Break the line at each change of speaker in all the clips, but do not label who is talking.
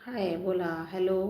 हाय बोला. हॅलो.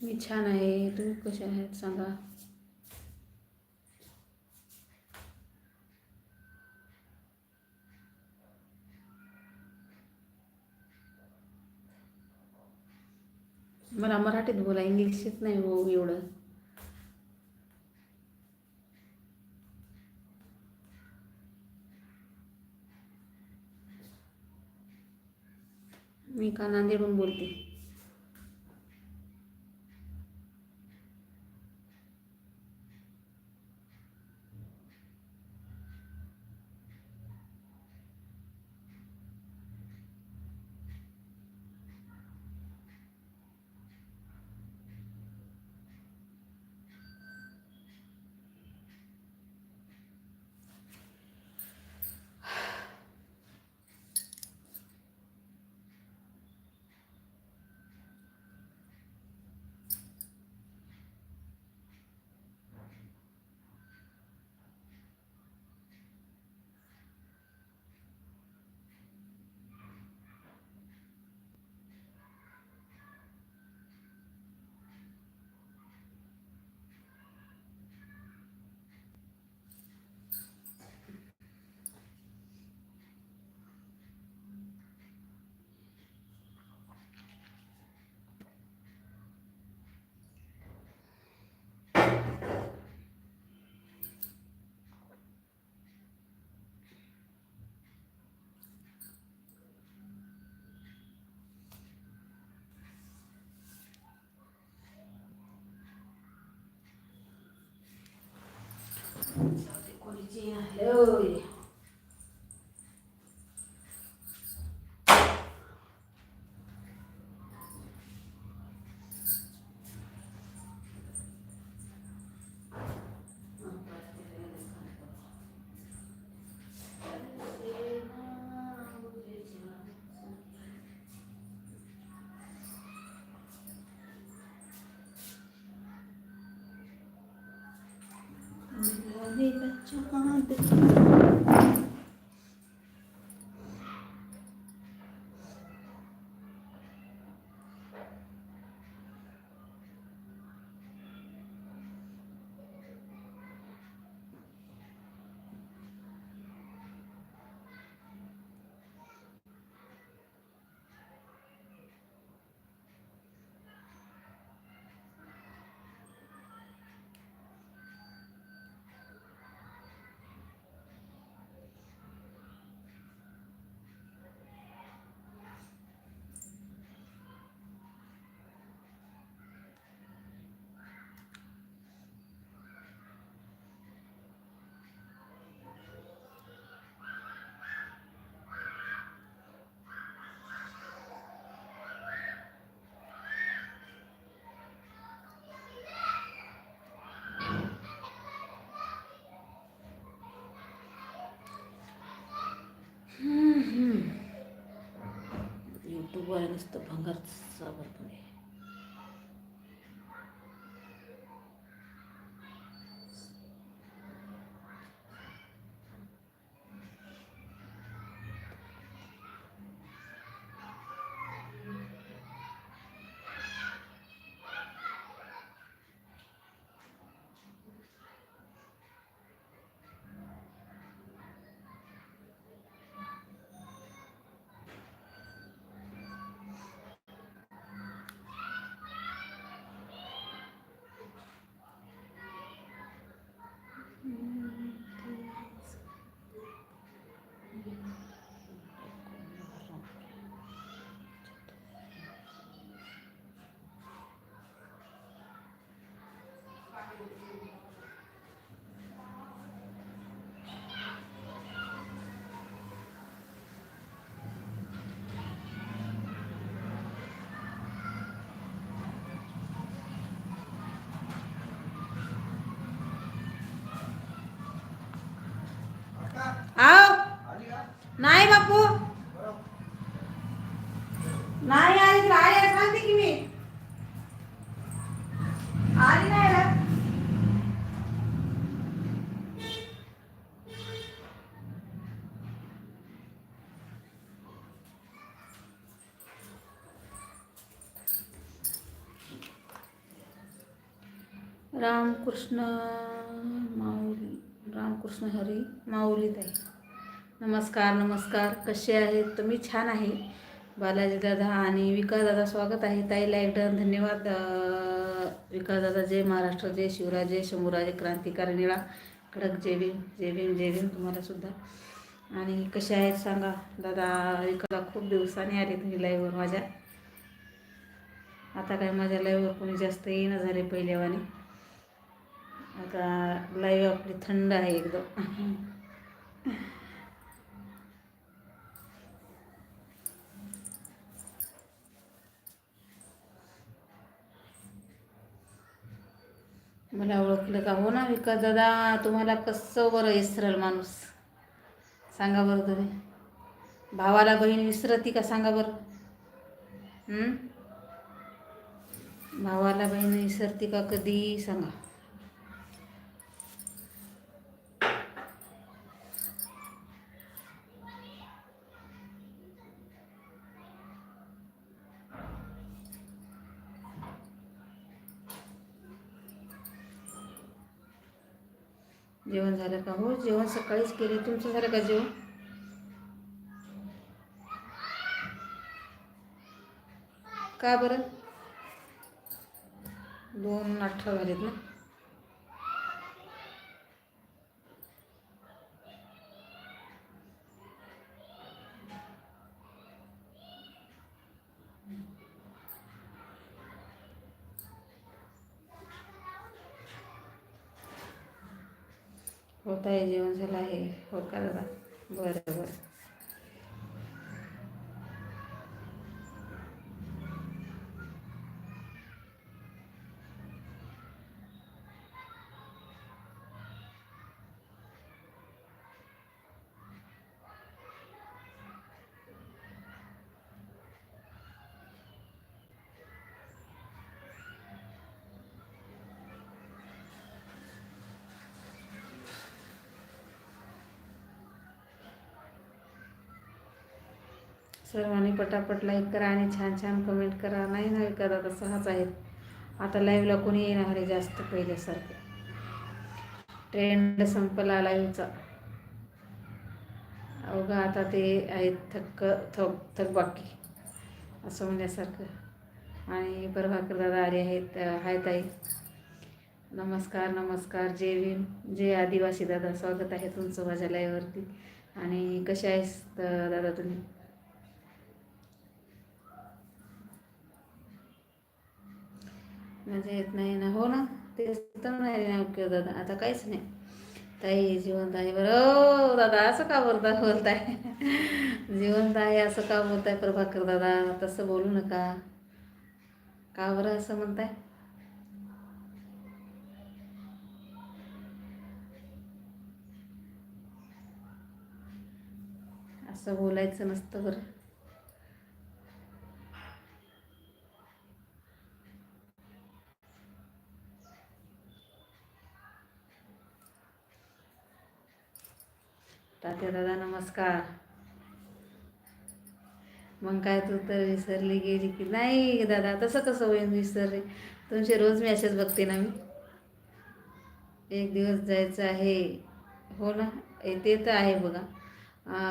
मी छान आहे. तुम्ही कसे आहेत? सांगा. मला मराठीत बोला इंग्लिश येत नाही हो एवढं. मी का नांदेडून बोलते. Aleluia. यूट्यूबवर नुसतं भंगार साबण रामकृष्ण माऊली रामकृष्ण हरी माऊली ताई. नमस्कार नमस्कार. कसे आहेत? तुम्ही छान आहे. बालाजी दादा आणि विकास दादा स्वागत आहे. ताईला एकदा धन्यवाद. विकास दादा जय महाराष्ट्र जय शिवराज जय शंभूराजे क्रांतिकारी निळा कडक जय भीम जय भीम जय भीम तुम्हाला सुद्धा. आणि कसे आहेत सांगा. दादा विकासला खूप दिवसांनी आले तुम्ही लाईव्हवर माझ्या. आता काय माझ्या लाईव्हवर कोणी जास्त येणं झाले पहिल्यावाने. आता लाईव्ह आपली थंड आहे एकदम. मला ओळखलं का? हो ना विकास दादा तुम्हाला कसं बरं इसरल माणूस? सांगा बरं तुम्ही. भावाला बहीण विसरती का? सांगा बरं. भावाला बहीण विसरती का? कधी? सांगा. जेवण झालं का? हो जेवण सकाळीच केले तुमचं झालं का जेवण? का बरं? दोन अठरा झालेत ना? होत आहे जेवण झालं आहे हो का दादा बरं बरं सर्वांनी पटापट लाईक करा आणि छान छान कमेंट करा. नाही नाही करा तर सहाच आहेत. आता लाईव्हला कोणी येणार आहे जास्त पहिल्यासारखं? ट्रेंड संपला लाईव्हचा अवघा आता ते आहेत थक्क थक थकबाकी. असं म्हणण्यासारखं. आणि प्रभाकर दादा आले आहेत हाय ताई. नमस्कार नमस्कार. जय भीम जय आदिवासी दादा. स्वागत आहे तुमचं माझ्या लाईव्हवरती आणि कसे आहेस दादा तुम्ही? माझं येत नाही ना. हो ना? तेच तर नाही ना ओके दादा. आता काहीच नाही. ताई जिवंत आहे बरं ओ दादा असं का बोलता बोलताय? जिवंत आहे असं का बोलताय प्रभाकर दादा? तसं बोलू नका. का बरं असं म्हणताय? असं बोलायचं नसतं बरं. तात्या दादा नमस्कार. मग काय तू तर विसरली गेली की नाही दादा तसं कसं होईल विसरले? तुमचे रोज मी असेच बघते ना मी. एक दिवस जायचं आहे. हो ना? ए, ते तर आहे बघा.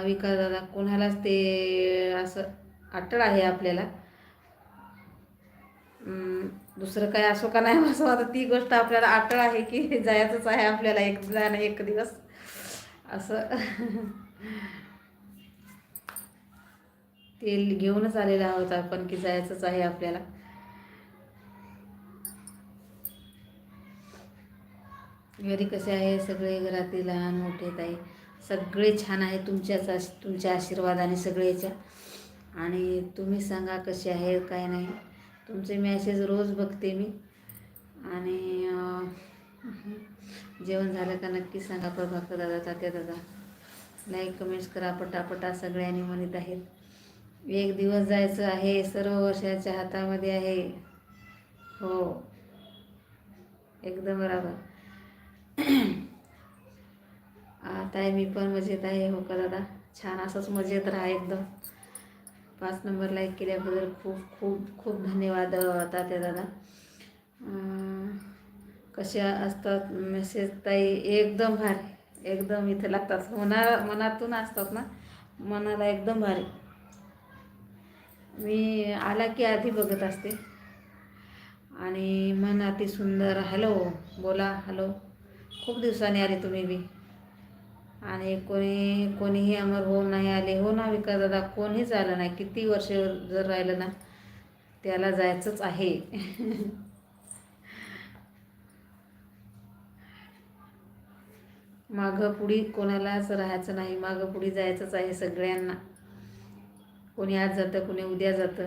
विकास दादा कोणालाच ते असं अटळ आहे आपल्याला. दुसरं काय असो का नाही? असं आता ती गोष्ट आपल्याला अटळ आहे की जायचंच आहे आपल्याला एक जाणं एक दिवस. असं. ते घेऊनच आलेला आहोत आपण की जायचंच आहे आपल्याला. घरी कसे आहे सगळे? घरातील लहान मोठे ताई. सगळे छान आहे तुमच्याच आश तुमच्या आशीर्वादाने सगळेच्या. आणि तुम्ही सांगा कसे आहे काय नाही. तुमचे मॅसेज रोज बघते मी. आणि जेवण झालं का नक्की सांगा प्रभाकर दादा तात्या दादा. लाईक कमेंट्स करा पटापटा सगळ्यांनी म्हणत आहेत. एक दिवस जायचं आहे सर्व वर्षाच्या हातामध्ये आहे. हो. एकदम बरोबर. आता आहे मी पण मजेत आहे हो का दादा? छान असंच मजेत राहा एकदम. पाच नंबर लाईक केल्याबद्दल खूप खूप खूप धन्यवाद तात्या दादा. कशा असतात मेसेज ताई एकदम भारी. एकदम इथे लागतात. मना मनातून असतात ना मनाला एकदम भारी. मी आला की आधी बघत असते. आणि मन अति सुंदर हॅलो बोला हॅलो. खूप दिवसांनी आले तुम्ही बी. आणि कोणी कोणीही अमर होऊन नाही आले. हो ना विकास दादा कोणीच आलं नाही. किती वर्ष जर राहिलं ना त्याला जायचंच आहे. मागं पुढी कोणालाच राहायचं नाही मागं पुढी जायचंच आहे सगळ्यांना. कोणी आज जातं कोणी उद्या जातं.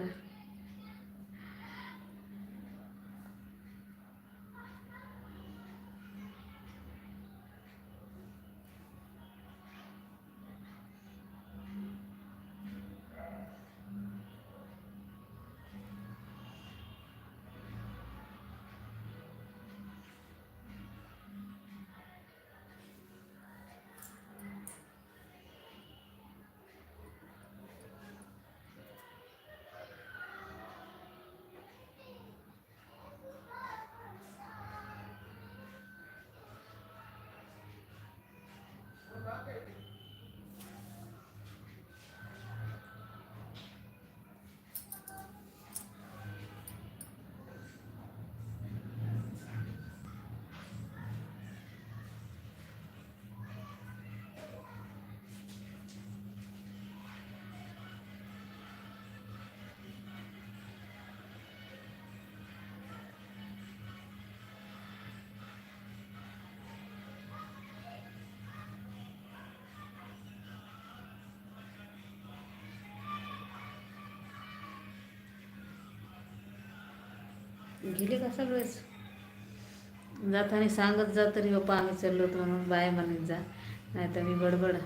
गेले का सगळेच? जाताना सांगत जा तरी बाप्पा आम्ही चाललो होतो म्हणून बाय म्हणत जा. नाही तर मी गडबड